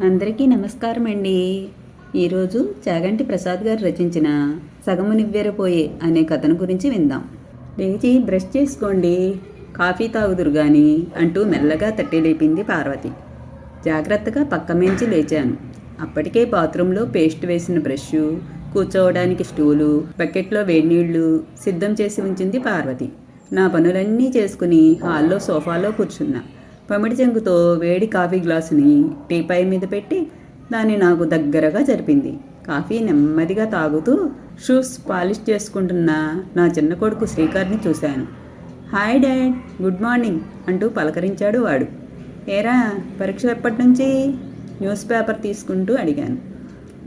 అందరికీ నమస్కారం అండి. ఈరోజు చాగంటి ప్రసాద్ గారు రచించిన సగము నివ్వెరపోయే అనే కథను గురించి విందాం. లేచి బ్రష్ చేసుకోండి. కాఫీ తాగుదురు గాని అంటూ మెల్లగా తట్టి లేపింది పార్వతి. జాగ్రత్తగా పక్కమించి లేచాను. అప్పటికే బాత్రూంలో పేస్ట్ వేసిన బ్రష్ కూర్చోవడానికి స్టూలు బకెట్లో వేడినీళ్ళు సిద్ధం చేసి ఉంచింది పార్వతి. నా పనులన్నీ చేసుకుని హాల్లో సోఫాలో కూర్చున్నా. పమిడి చెంగుతో వేడి కాఫీ గ్లాసుని టీపాయ్ మీద పెట్టి దాన్ని నాకు దగ్గరగా జరిపింది. కాఫీ నెమ్మదిగా తాగుతూ షూస్ పాలిష్ చేసుకుంటున్న నా చిన్న కొడుకు శ్రీకర్ని చూశాను. హాయ్ డాడ్ గుడ్ మార్నింగ్ అంటూ పలకరించాడు వాడు. ఏరా పరీక్షలు ఎప్పటి నుంచి? న్యూస్ పేపర్ తీసుకుంటూ అడిగాను.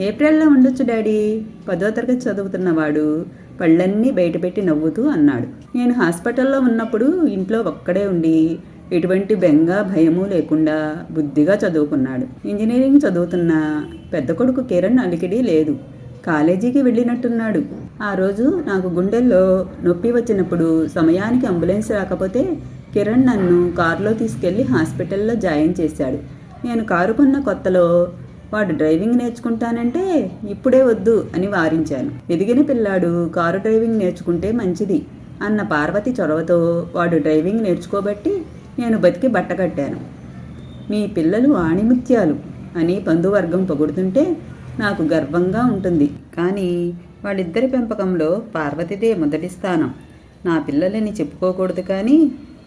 ఏప్రిల్లో ఉండొచ్చు డాడీ పదో తరగతి చదువుతున్నవాడు పళ్ళన్నీ బయటపెట్టి నవ్వుతూ అన్నాడు. నేను హాస్పిటల్లో ఉన్నప్పుడు ఇంట్లో ఒక్కడే ఉండి ఎటువంటి బెంగ భయము లేకుండా బుద్ధిగా చదువుకున్నాడు. ఇంజనీరింగ్ చదువుతున్న పెద్ద కొడుకు కిరణ్ అలికిడి లేదు. కాలేజీకి వెళ్ళినట్టున్నాడు. ఆ రోజు నాకు గుండెల్లో నొప్పి వచ్చినప్పుడు సమయానికి అంబులెన్స్ రాకపోతే కిరణ్ నన్ను కారులో తీసుకెళ్ళి హాస్పిటల్లో జాయిన్ చేశాడు. నేను కారు కొన్న కొత్తలో వాడు డ్రైవింగ్ నేర్చుకుంటానంటే ఇప్పుడే వద్దు అని వారించాను. ఎదిగిన పిల్లాడు కారు డ్రైవింగ్ నేర్చుకుంటే మంచిది అన్న పార్వతి చొరవతో వాడు డ్రైవింగ్ నేర్చుకోబట్టి నేను బతికి బట్టకట్టాను మీ పిల్లలు ఆణిముత్యాలు అని బంధువర్గం పొగుడుతుంటే నాకు గర్వంగా ఉంటుంది. కానీ వాళ్ళిద్దరి పెంపకంలో పార్వతిదే మొదటి స్థానం. నా పిల్లలని చెప్పుకోకూడదు కానీ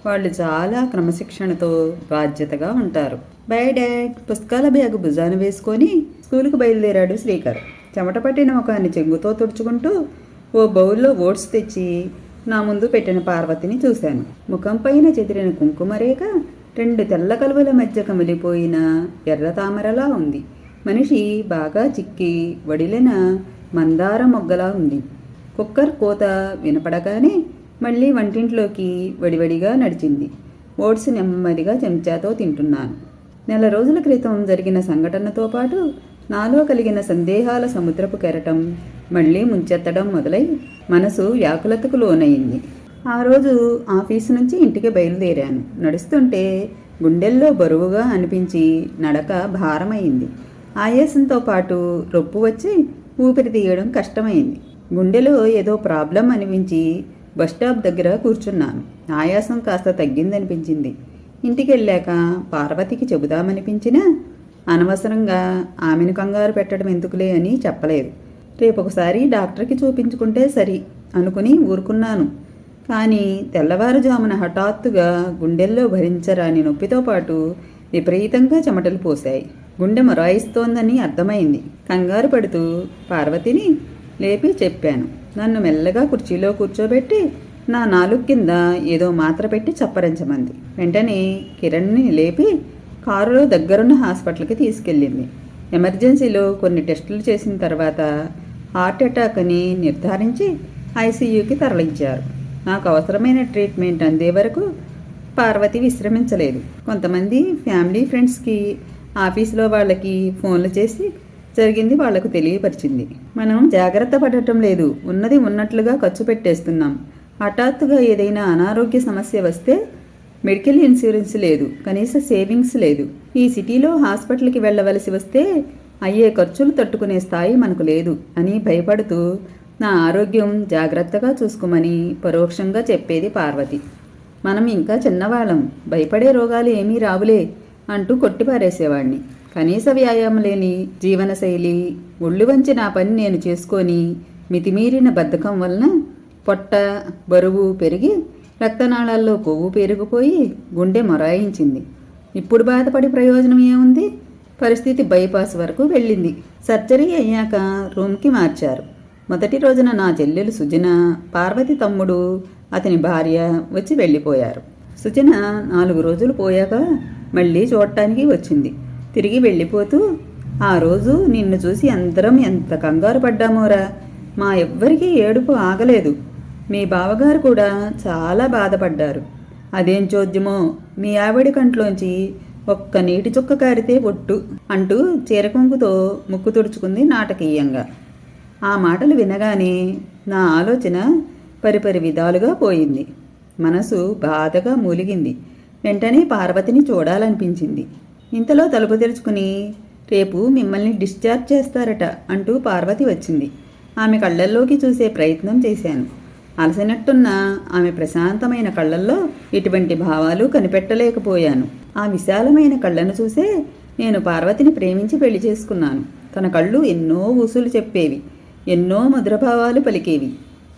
వాళ్ళు చాలా క్రమశిక్షణతో బాధ్యతగా ఉంటారు. బై డాడ్ పుస్తకాల బ్యాగు భుజాన వేసుకొని స్కూలుకు బయలుదేరాడు శ్రీకర్. చెమట పట్టిన ముఖాన్ని చెంగుతో తుడుచుకుంటూ ఓ బౌల్లో ఓట్స్ తెచ్చి నా ముందు పెట్టిన పార్వతిని చూశాను. ముఖం పైన చెదిరిన కుంకుమరేఖ రెండు తెల్ల కలువల మధ్య కమిలిపోయిన ఎర్ర తామరలా ఉంది. మనిషి బాగా చిక్కి వడిలిన మందార మొగ్గలా ఉంది. కుక్కర్ కోత వినపడగానే మళ్ళీ వంటింట్లోకి వడివడిగా నడిచింది. ఓట్స్ నెమ్మదిగా చెంచాతో తింటున్నాను. నెల రోజుల క్రితం జరిగిన సంఘటనతో పాటు నాలో కలిగిన సందేహాల సముద్రపు కెరటం మళ్ళీ ముంచెత్తడం మొదలై మనసు వ్యాకులతకు లోనయింది. ఆ రోజు ఆఫీసు నుంచి ఇంటికి బయలుదేరాను. నడుస్తుంటే గుండెల్లో బరువుగా అనిపించి నడక భారమైంది. ఆయాసంతో పాటు రొప్పు వచ్చి ఊపిరి తీయడం కష్టమైంది. గుండెలో ఏదో ప్రాబ్లం అనిపించి బస్టాప్ దగ్గర కూర్చున్నాను. ఆయాసం కాస్త తగ్గిందనిపించింది. ఇంటికి వెళ్ళాక పార్వతికి చెబుదామనిపించినా అనవసరంగా ఆమెను కంగారు పెట్టడం ఎందుకులే అని చెప్పలేదు. రేపు ఒకసారి డాక్టర్కి చూపించుకుంటే సరి అనుకుని ఊరుకున్నాను. కానీ తెల్లవారుజామున హఠాత్తుగా గుండెల్లో భరించరాని నొప్పితో పాటు విపరీతంగా చెమటలు పోశాయి. గుండె మొరాయిస్తోందని అర్థమైంది. కంగారు పడుతూ పార్వతిని లేపి చెప్పాను. నన్ను మెల్లగా కుర్చీలో కూర్చోబెట్టి నా నాలుగు కింద ఏదో మాత్ర పెట్టి చప్పరించమంది. వెంటనే కిరణ్ని లేపి కారులో దగ్గరున్న హాస్పిటల్కి తీసుకెళ్ళింది. ఎమర్జెన్సీలో కొన్ని టెస్టులు చేసిన తర్వాత హార్ట్ అటాక్ అని నిర్ధారించి ఐసీయూకి తరలించారు. నాకు అవసరమైన ట్రీట్మెంట్ అందే వరకు పార్వతి విశ్రమించలేదు. కొంతమంది ఫ్యామిలీ ఫ్రెండ్స్కి ఆఫీస్లో వాళ్ళకి ఫోన్లు చేసి జరిగింది వాళ్ళకు తెలియపరిచింది. మనం జాగ్రత్త పడటం లేదు. ఉన్నది ఉన్నట్లుగా ఖర్చు పెట్టేస్తున్నాం. హఠాత్తుగా ఏదైనా అనారోగ్య సమస్య వస్తే మెడికల్ ఇన్సూరెన్స్ లేదు. కనీస సేవింగ్స్ లేదు. ఈ సిటీలో హాస్పిటల్కి వెళ్ళవలసి వస్తే అయ్యే ఖర్చులు తట్టుకునే స్థాయి మనకు లేదు అని భయపడుతూ నా ఆరోగ్యం జాగ్రత్తగా చూసుకోమని పరోక్షంగా చెప్పేది పార్వతి. మనం ఇంకా చిన్నవాళ్ళం భయపడే రోగాలు ఏమీ రావులే అంటూ కొట్టిపారేసేవాడిని కనీస వ్యాయామం లేని జీవనశైలి ఒళ్ళు వంచి నా పని నేను చేసుకొని మితిమీరిన బద్ధకం వలన పొట్ట బరువు పెరిగి రక్తనాళాల్లో కొవ్వు పెరిగిపోయి గుండె మొరాయించింది. ఇప్పుడు బాధపడి ప్రయోజనం ఏముంది? పరిస్థితి బైపాస్ వరకు వెళ్ళింది. సర్జరీ అయ్యాక రూమ్కి మార్చారు. మొదటి రోజున నా చెల్లెలు సుజన పార్వతి తమ్ముడు అతని భార్య వచ్చి వెళ్ళిపోయారు. సుజన నాలుగు రోజులు పోయాక మళ్ళీ చూడటానికి వచ్చింది. తిరిగి వెళ్ళిపోతూ ఆ రోజు నిన్ను చూసి అందరం ఎంత కంగారు పడ్డామోరా? మా ఎవ్వరికీ ఏడుపు ఆగలేదు. మీ బావగారు కూడా చాలా బాధపడ్డారు. అదేం చోద్యమో? మీ ఆవిడ కంట్లోంచి ఒక్క నీటి చుక్క కారితే ఒట్టు అంటూ చీరకొంగుతో ముక్కు తుడుచుకుంది నాటకీయంగా. ఆ మాటలు వినగానే నా ఆలోచన పరిపరి విధాలుగా పోయింది. మనసు బాధగా మూలిగింది. వెంటనే పార్వతిని చూడాలనిపించింది. ఇంతలో తలుపు తెరుచుకుని రేపు మిమ్మల్ని డిశ్చార్జ్ చేస్తారట అంటూ పార్వతి వచ్చింది. ఆమె కళ్ళల్లోకి చూసే ప్రయత్నం చేశాను. అలసినట్టున్న ఆమె ప్రశాంతమైన కళ్ళల్లో ఇటువంటి భావాలు కనిపెట్టలేకపోయాను. ఆ విశాలమైన కళ్ళను చూసే నేను పార్వతిని ప్రేమించి పెళ్ళి చేసుకున్నాను. తన కళ్ళు ఎన్నో ఊసులు చెప్పేవి ఎన్నో మధురభావాలు పలికేవి.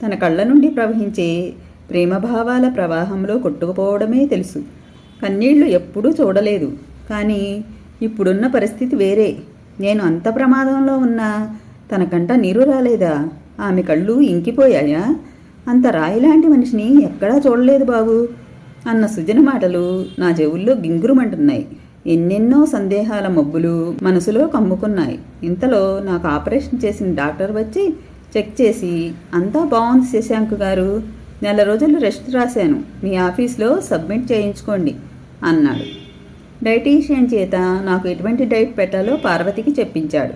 తన కళ్ళ నుండి ప్రవహించే ప్రేమభావాల ప్రవాహంలో కొట్టుకుపోవడమే తెలుసు. కన్నీళ్ళు ఎప్పుడూ చూడలేదు కానీ ఇప్పుడున్న పరిస్థితి వేరే. నేను అంత ప్రమాదంలో ఉన్నా తన కంట నీరు రాలేదా? ఆమె కళ్ళు ఇంకిపోయాయా? అంత రాయిలాంటి మనిషిని ఎక్కడా చూడలేదు బాబు. అన్న సుజన మాటలు నా చెవుల్లో గింగురుమంటున్నాయి. ఎన్నెన్నో సందేహాల మబ్బులు మనసులో కమ్ముకున్నాయి. ఇంతలో నాకు ఆపరేషన్ చేసిన డాక్టర్ వచ్చి చెక్ చేసి అంతా బాగుంది శశాంక్ గారు. నెల రోజులు రెస్ట్ రాశాను. మీ ఆఫీస్లో సబ్మిట్ చేయించుకోండి అన్నాడు. డైటీషియన్ చేత నాకు ఎటువంటి డైట్ పెట్టాలో పార్వతికి చెప్పించాడు.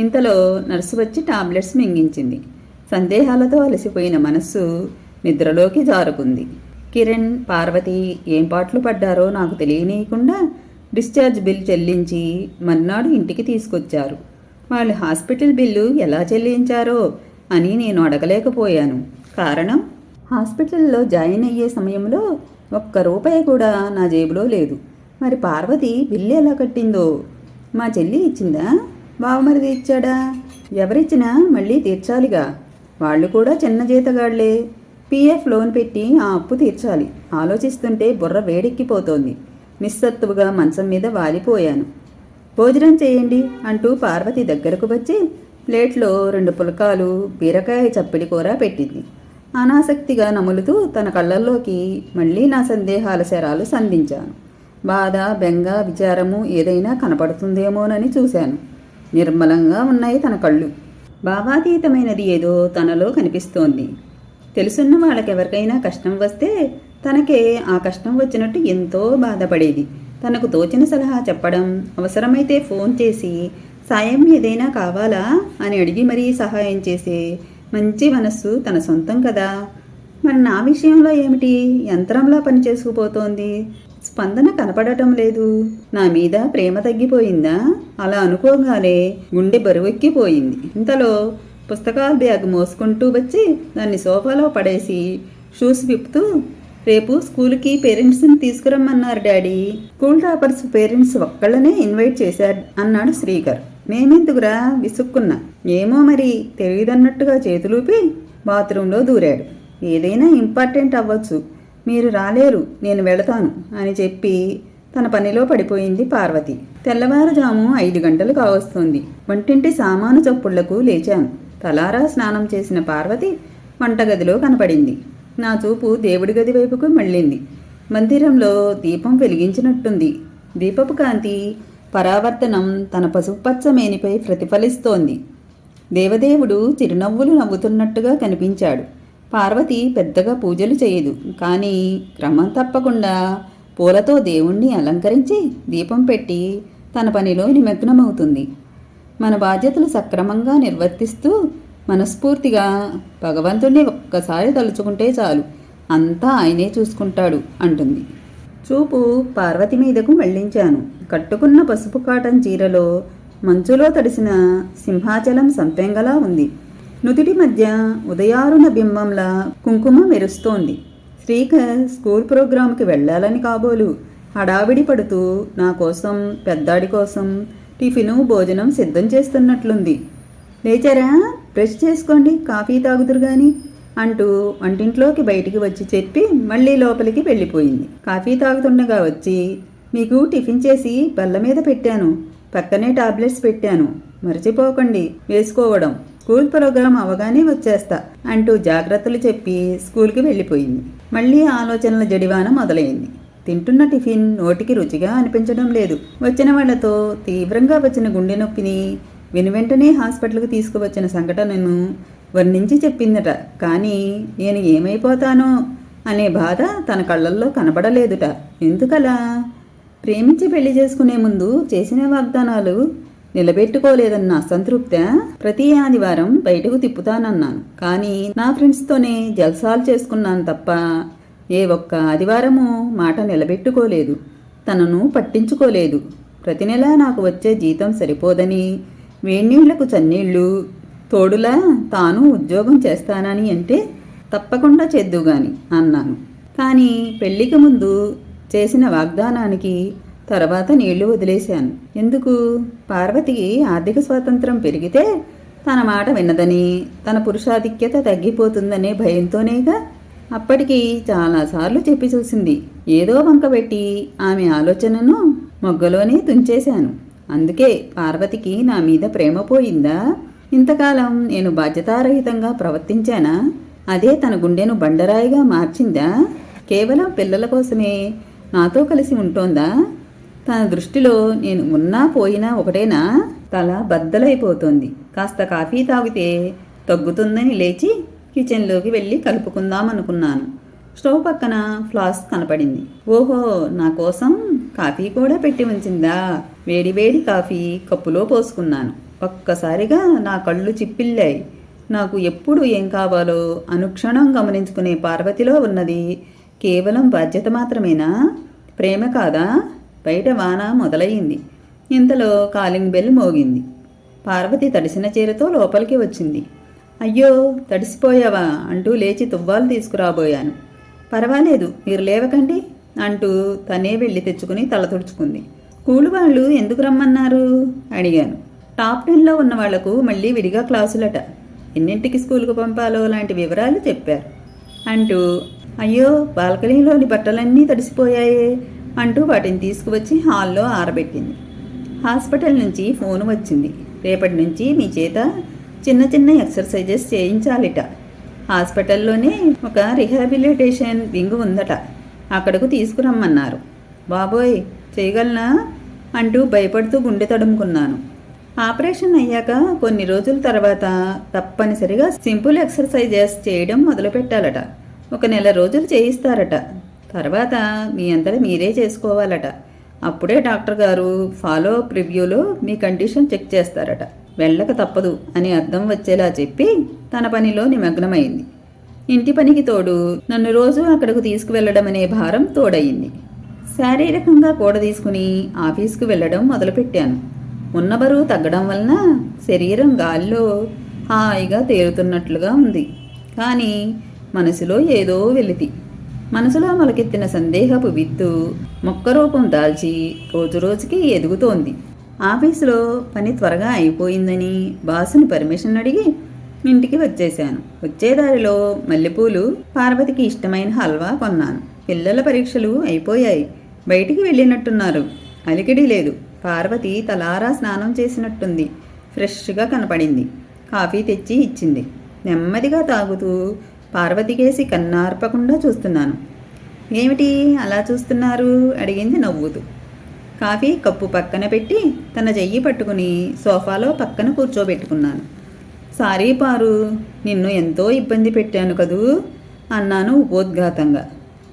ఇంతలో నర్సు వచ్చి టాబ్లెట్స్ మింగించింది. సందేహాలతో అలసిపోయిన మనస్సు నిద్రలోకి జారుకుంది. కిరణ్ పార్వతి ఏం పాటలు పడ్డారో నాకు తెలియనీయకుండా డిశ్చార్జ్ బిల్ చెల్లించి మర్నాడు ఇంటికి తీసుకొచ్చారు. వాళ్ళు హాస్పిటల్ బిల్లు ఎలా చెల్లించారో అని నేను అడగలేకపోయాను. కారణం? హాస్పిటల్లో జాయిన్ అయ్యే సమయంలో ఒక్క రూపాయి కూడా నా జేబులో లేదు. మరి పార్వతి బిల్లు ఎలా కట్టిందో? మా చెల్లి ఇచ్చిందా? బావమరిది ఇచ్చాడా? ఎవరిచ్చినా మళ్ళీ తీర్చాలిగా. వాళ్ళు కూడా చిన్న జీతగాళ్ళే. పీఎఫ్ లోన్ పెట్టి ఆ అప్పు తీర్చాలి. ఆలోచిస్తుంటే బుర్ర వేడెక్కిపోతోంది. నిస్సత్తువుగా మంచం మీద వాలిపోయాను. భోజనం చేయండి అంటూ పార్వతి దగ్గరకు వచ్చి ప్లేట్లో రెండు పులకాలు బీరకాయ చప్పిడి కూర పెట్టింది. అనాసక్తిగా నములుతూ తన కళ్ళల్లోకి మళ్ళీ నా సందేహాల శరాలు సంధించాను. బాధ బెంగ విచారము ఏదైనా కనపడుతుందేమోనని చూశాను. నిర్మలంగా ఉన్నాయి తన కళ్ళు. భావాతీతమైనది ఏదో తనలో కనిపిస్తోంది. తెలుసున్న వాళ్ళకెవరికైనా కష్టం వస్తే తనకే ఆ కష్టం వచ్చినట్టు ఎంతో బాధపడేది. తనకు తోచిన సలహా చెప్పడం అవసరమైతే ఫోన్ చేసి సాయం ఏదైనా కావాలా? అని అడిగి మరీ సహాయం చేసే మంచి మనస్సు తన సొంతం కదా. మరి నా విషయంలో ఏమిటి? యంత్రంలా పనిచేసుకుపోతోంది స్పందన కనపడటం లేదు. నా మీద ప్రేమ తగ్గిపోయిందా? అలా అనుకోగానే గుండె బరువెక్కిపోయింది. ఇంతలో పుస్తకాల బ్యాగ్ మోసుకుంటూ వచ్చి దాన్ని సోఫాలో పడేసి షూస్ విప్పుతూ రేపు స్కూల్కి పేరెంట్స్ని తీసుకురమ్మన్నారు డాడీ. స్కూల్ టాపర్స్ పేరెంట్స్ ఒక్కళ్ళనే ఇన్వైట్ చేశారు అన్నాడు శ్రీకర్. మేమెందుకురా విసుక్కున్నా. ఏమో మరి తెలియదన్నట్టుగా చేతులూపి బాత్రూంలో దూరాడు. ఏదైనా ఇంపార్టెంట్ అవ్వచ్చు. మీరు రాలేరు. నేను వెళతాను అని చెప్పి తన పనిలో పడిపోయింది పార్వతి. తెల్లవారుజాము ఐదు గంటలు కావస్తుంది. వంటింటి సామాను చప్పుళ్ళకు లేచాను తలారా స్నానం చేసిన పార్వతి వంటగదిలో కనపడింది. నా చూపు దేవుడి గది వైపుకు మళ్ళింది. మందిరంలో దీపం వెలిగించినట్టుంది. దీపపు కాంతి పరావర్తనం తన పసుపచ్చ మేనిపై ప్రతిఫలిస్తోంది. దేవదేవుడు చిరునవ్వులు నవ్వుతున్నట్టుగా కనిపించాడు. పార్వతి పెద్దగా పూజలు చేయదు కానీ క్రమం తప్పకుండా పూలతో దేవుణ్ణి అలంకరించి దీపం పెట్టి తన పనిలో నిమగ్నమవుతుంది. మన బాధ్యతలు సక్రమంగా నిర్వర్తిస్తూ మనస్ఫూర్తిగా భగవంతుణ్ణి ఒక్కసారి తలుచుకుంటే చాలు. అంతా ఆయనే చూసుకుంటాడు అంటుంది. చూపు పార్వతి మీదకు మళ్ళించాను కట్టుకున్న పసుపు కాటన్ చీరలో మంచులో తడిసిన సింహాచలం సంపెంగలా ఉంది. నుదిటి మధ్య ఉదయారుణ బింబంలా కుంకుమ మెరుస్తోంది. శ్రీకర్ స్కూల్ ప్రోగ్రాంకి వెళ్ళాలని కాబోలు. హడావిడి పడుతూ నా కోసం పెద్దాడి కోసం టిఫిను భోజనం సిద్ధం చేస్తున్నట్లుంది. లేచారా? బ్రష్ చేసుకోండి కాఫీ తాగుదురు కానీ అంటూ వంటింట్లోకి బయటికి వచ్చి చెప్పి మళ్ళీ లోపలికి వెళ్ళిపోయింది. కాఫీ తాగుతుండగా వచ్చి మీకు టిఫిన్ చేసి బల్ల మీద పెట్టాను. పక్కనే టాబ్లెట్స్ పెట్టాను. మర్చిపోకండి వేసుకోవడం. స్కూల్ ప్రోగ్రాం అవగానే వచ్చేస్తా అంటూ జాగ్రత్తలు చెప్పి స్కూల్కి వెళ్ళిపోయింది. మళ్ళీ ఆలోచనల జడివాన మొదలైంది. తింటున్న టిఫిన్ నోటికి రుచిగా అనిపించడం లేదు. వచ్చిన వాళ్ళతో తీవ్రంగా వచ్చిన గుండె నొప్పిని వెనువెంటనే హాస్పిటల్కి తీసుకువచ్చిన సంఘటనను వర్ణించి చెప్పిందట. కానీ నేను ఏమైపోతానో అనే బాధ తన కళ్ళల్లో కనబడలేదుట. ఎందుకలా? ప్రేమించి పెళ్ళి చేసుకునే ముందు చేసిన వాగ్దానాలు నిలబెట్టుకోలేదన్న అసంతృప్త ప్రతి ఆదివారం బయటకు తిప్పుతానన్నాను. కానీ నా ఫ్రెండ్స్తోనే జల్సాలు చేసుకున్నాను తప్ప ఏ ఒక్క ఆదివారము మాట నిలబెట్టుకోలేదు తనను పట్టించుకోలేదు. ప్రతి నెల నాకు వచ్చే జీతం సరిపోదని వేణీళ్ళకు చన్నీళ్ళు తోడులా తాను ఉద్యోగం చేస్తానని అంటే తప్పకుండా చేద్దుగాని అన్నాను. కానీ పెళ్ళికి ముందు చేసిన వాగ్దానానికి తర్వాత నీళ్ళు వదిలేశాను. ఎందుకు? పార్వతికి ఆర్థిక స్వాతంత్రం పెరిగితే తన మాట విన్నదని తన పురుషాధిక్యత తగ్గిపోతుందనే భయంతోనేగా అప్పటికి చాలాసార్లు చెప్పి చూసింది. ఏదో వంక పెట్టి ఆమె ఆలోచనను మొగ్గలోనే తుంచేశాను. అందుకే పార్వతికి నా మీద ప్రేమ పోయిందా? ఇంతకాలం నేను బాధ్యతారహితంగా ప్రవర్తించానా? అదే తన గుండెను బండరాయిగా మార్చిందా? కేవలం పిల్లల కోసమే నాతో కలిసి ఉంటోందా? తన దృష్టిలో నేను ఉన్నా పోయినా ఒకటేనా? తల బద్దలైపోతోంది. కాస్త కాఫీ తాగితే తగ్గుతుందని లేచి కిచెన్లోకి వెళ్ళి కలుపుకుందాం అనుకున్నాను స్టవ్ పక్కన ఫ్లాస్క్ కనపడింది. ఓహో నా కోసం కాఫీ కూడా పెట్టి ఉంచిందా? వేడి వేడి కాఫీ కప్పులో పోసుకున్నాను. ఒక్కసారిగా నా కళ్ళు చిప్పిల్లాయి నాకు ఎప్పుడు ఏం కావాలో అనుక్షణం గమనించుకునే పార్వతిలో ఉన్నది కేవలం బాధ్యత మాత్రమేనా? ప్రేమ కాదా? బయట వాన మొదలయ్యింది. ఇంతలో కాలింగ్ బెల్ మోగింది. పార్వతి తడిసిన చీరతో లోపలికి వచ్చింది. అయ్యో తడిసిపోయావా అంటూ లేచి తువ్వాలు తీసుకురాబోయాను. పర్వాలేదు మీరు లేవకండి అంటూ తనే వెళ్ళి తెచ్చుకుని తల తుడుచుకుంది. స్కూల్ వాళ్ళు ఎందుకు రమ్మన్నారు? అడిగాను. టాప్ టెన్లో ఉన్న వాళ్ళకు మళ్ళీ విడిగా క్లాసులట. ఎన్నింటికి స్కూల్కు పంపాలో లాంటి వివరాలు చెప్పారు. అంటూ అయ్యో బాల్కనీలోని బట్టలన్నీ తడిసిపోయాయే అంటూ వాటిని తీసుకువచ్చి హాల్లో ఆరబెట్టింది. హాస్పిటల్ నుంచి ఫోన్ వచ్చింది. రేపటి నుంచి మీ చేత చిన్న చిన్న ఎక్సర్సైజెస్ చేయించాలిట. హాస్పిటల్లోనే ఒక రిహాబిలిటేషన్ వింగ్ ఉందట. అక్కడకు తీసుకురమ్మన్నారు. బాబోయ్ చేయగలనా? అంటూ భయపడుతూ గుండె తడుముకున్నాను. ఆపరేషన్ అయ్యాక కొన్ని రోజుల తర్వాత తప్పనిసరిగా సింపుల్ ఎక్సర్సైజెస్ చేయడం మొదలుపెట్టాలట. ఒక నెల రోజులు చేయిస్తారట. తర్వాత మీ అంతటా మీరే చేసుకోవాలట. అప్పుడే డాక్టర్ గారు ఫాలో అప్ రివ్యూలో మీ కండిషన్ చెక్ చేస్తారట. వెళ్ళక తప్పదు అని అర్థం వచ్చేలా చెప్పి తన పనిలో నిమగ్నమైంది. ఇంటి పనికి తోడు నన్ను రోజు అక్కడకు తీసుకువెళ్ళడం అనే భారం తోడయింది. శారీరకంగా కూడ తీసుకుని ఆఫీస్కు వెళ్ళడం మొదలుపెట్టాను. ఉన్న బరువు తగ్గడం వలన శరీరం గాల్లో హాయిగా తేలుతున్నట్లుగా ఉంది. కానీ మనసులో ఏదో వెలితి. మనసులో మొలకెత్తిన సందేహపు విత్తు మొక్క రూపం దాల్చి రోజురోజుకి ఎదుగుతోంది. ఆఫీసులో పని త్వరగా అయిపోయిందని బాసుని పర్మిషన్ అడిగి ఇంటికి వచ్చేశాను. వచ్చే దారిలో మల్లెపూలు పార్వతికి ఇష్టమైన హల్వా కొన్నాను. పిల్లల పరీక్షలు అయిపోయాయి. బయటికి వెళ్ళినట్టున్నారు. అలికిడి లేదు. పార్వతి తలారా స్నానం చేసినట్టుంది. ఫ్రెష్గా కనపడింది. కాఫీ తెచ్చి ఇచ్చింది. నెమ్మదిగా తాగుతూ పార్వతికేసి కన్నార్పకుండా చూస్తున్నాను. ఏమిటి అలా చూస్తున్నారు? అడిగింది నవ్వుతూ. కాఫీ కప్పు పక్కన పెట్టి తన చెయ్యి పట్టుకుని సోఫాలో పక్కన కూర్చోబెట్టుకున్నాను. సారీ పారు నిన్ను ఎంతో ఇబ్బంది పెట్టాను కదూ? అన్నాను ఉపోద్ఘాతంగా.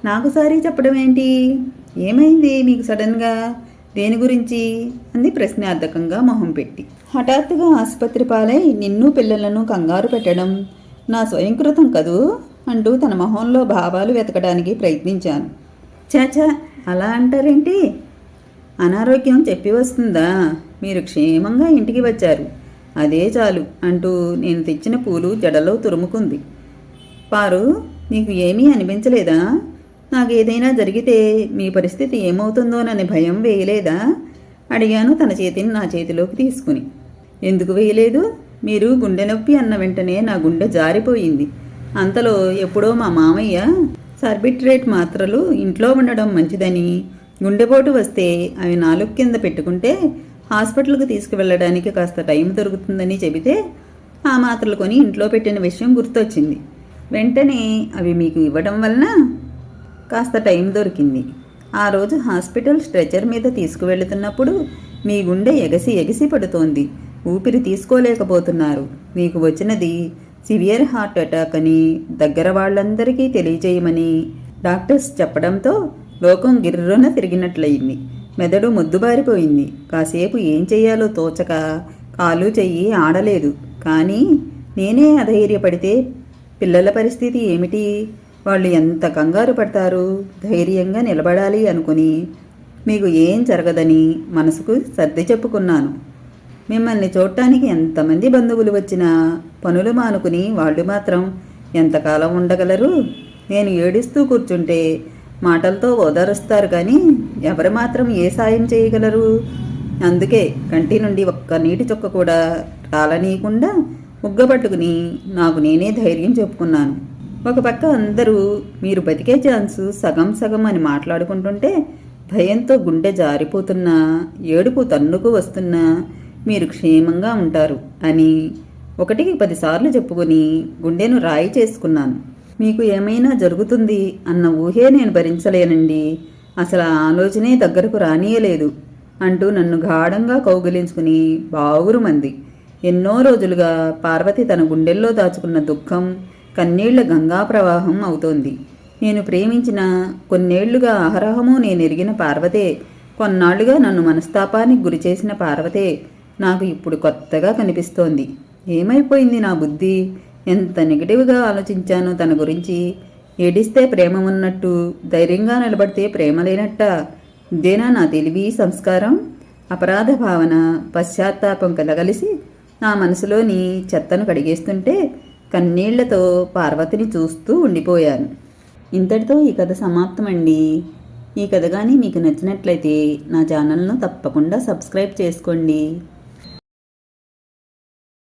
నాకు సారీ చెప్పడం ఏంటి? ఏమైంది మీకు సడన్గా? దేని గురించి? అంది ప్రశ్నార్థకంగా మొహం పెట్టి. హఠాత్తుగా ఆసుపత్రి పాలై నిన్ను పిల్లలను కంగారు పెట్టడం నా స్వయంకృతం కదూ? అంటూ తన మొహంలో భావాలు వెతకడానికి ప్రయత్నించాను. చాచా అలా అంటారేంటి? అనారోగ్యం చెప్పి వస్తుందా? మీరు క్షేమంగా ఇంటికి వచ్చారు. అదే చాలు అంటూ నేను తెచ్చిన పూలు జడలో తురుముకుంది. పారు నీకు ఏమీ అనిపించలేదా? నాకు ఏదైనా జరిగితే మీ పరిస్థితి ఏమవుతుందోనని భయం వేయలేదా? అడిగాను తన చేతిని నా చేతిలోకి తీసుకుని. ఎందుకు వేయలేదు? మీరు గుండె నొప్పి అన్న వెంటనే నా గుండె జారిపోయింది. అంతలో ఎప్పుడో మా మామయ్య సర్బిట్రేట్ మాత్రలు ఇంట్లో ఉండడం మంచిదని గుండెపోటు వస్తే అవి నాలుగు కింద పెట్టుకుంటే హాస్పిటల్కి తీసుకువెళ్ళడానికి కాస్త టైం దొరుకుతుందని చెబితే ఆ మాత్రలు కొని ఇంట్లో పెట్టిన విషయం గుర్తొచ్చింది. వెంటనే అవి మీకు ఇవ్వడం వలన కాస్త టైం దొరికింది. ఆ రోజు హాస్పిటల్ స్ట్రెచర్ మీద తీసుకువెళుతున్నప్పుడు మీ గుండె ఎగసి ఎగసి పడుతోంది. ఊపిరి తీసుకోలేకపోతున్నారు. మీకు వచ్చినది సివియర్ హార్ట్ అటాక్ అని దగ్గర వాళ్ళందరికీ తెలియజేయమని డాక్టర్స్ చెప్పడంతో లోకం గిర్రున తిరిగినట్లయింది. మెదడు ముద్దుబారిపోయింది. కాసేపు ఏం చెయ్యాలో తోచక కాలు చెయ్యి ఆడలేదు. కానీ నేనే అధైర్యపడితే పిల్లల పరిస్థితి ఏమిటి? వాళ్ళు ఎంత కంగారు పడతారు? ధైర్యంగా నిలబడాలి అనుకుని మీకు ఏం జరగదని మనసుకు సర్ది చెప్పుకున్నాను. మిమ్మల్ని చూడటానికి ఎంతమంది బంధువులు వచ్చినా పనులు మానుకుని వాళ్ళు మాత్రం ఎంతకాలం ఉండగలరు? నేను ఏడుస్తూ కూర్చుంటే మాటలతో ఓదారుస్తారు కానీ ఎవరు మాత్రం ఏ సాయం చేయగలరు? అందుకే కంటి నుండి ఒక్క నీటి చుక్క కూడా రాలనీయకుండా ముగ్గబట్టుకుని నాకు నేనే ధైర్యం చెప్పుకున్నాను. ఒక పక్క అందరూ మీరు బతికే ఛాన్సు సగం సగం అని మాట్లాడుకుంటుంటే భయంతో గుండె జారిపోతున్నా ఏడుపు తన్నుకు వస్తున్నా మీరు క్షేమంగా ఉంటారు అని ఒకటికి పదిసార్లు చెప్పుకొని గుండెను రాయి చేసుకున్నాను. మీకు ఏమైనా జరుగుతుంది అన్న ఊహే నేను భరించలేనండి. అసలు ఆ ఆలోచనే దగ్గరకు రానియలేదు. అంటూ నన్ను గాఢంగా కౌగిలించుకుని బావురు మంది. ఎన్నో రోజులుగా పార్వతి తన గుండెల్లో దాచుకున్న దుఃఖం కన్నీళ్ళ గంగా ప్రవాహం అవుతోంది. నేను ప్రేమించిన కొన్నేళ్ళుగా అహరహము నేను ఎరిగిన పార్వతే కొన్నాళ్ళుగా నన్ను మనస్తాపానికి గురిచేసిన పార్వతే నాకు ఇప్పుడు కొత్తగా కనిపిస్తోంది. ఏమైపోయింది నా బుద్ధి? ఎంత నెగిటివ్గా ఆలోచించాను తన గురించి. ఏడిస్తే ప్రేమ ఉన్నట్టు ధైర్యంగా నిలబడితే ప్రేమ లేనట్ట ఇదేనా నా తెలివి సంస్కారం? అపరాధ భావన పశ్చాత్తాపం కలగలిసి నా మనసులోని చెత్తను కడిగేస్తుంటే కన్నీళ్ళతో పార్వతిని చూస్తూ ఉండిపోయాను. ఇంతటితో ఈ కథ సమాప్తమండి. ఈ కథ కానీ మీకు నచ్చినట్లయితే నా ఛానల్ను తప్పకుండా సబ్స్క్రైబ్ చేసుకోండి.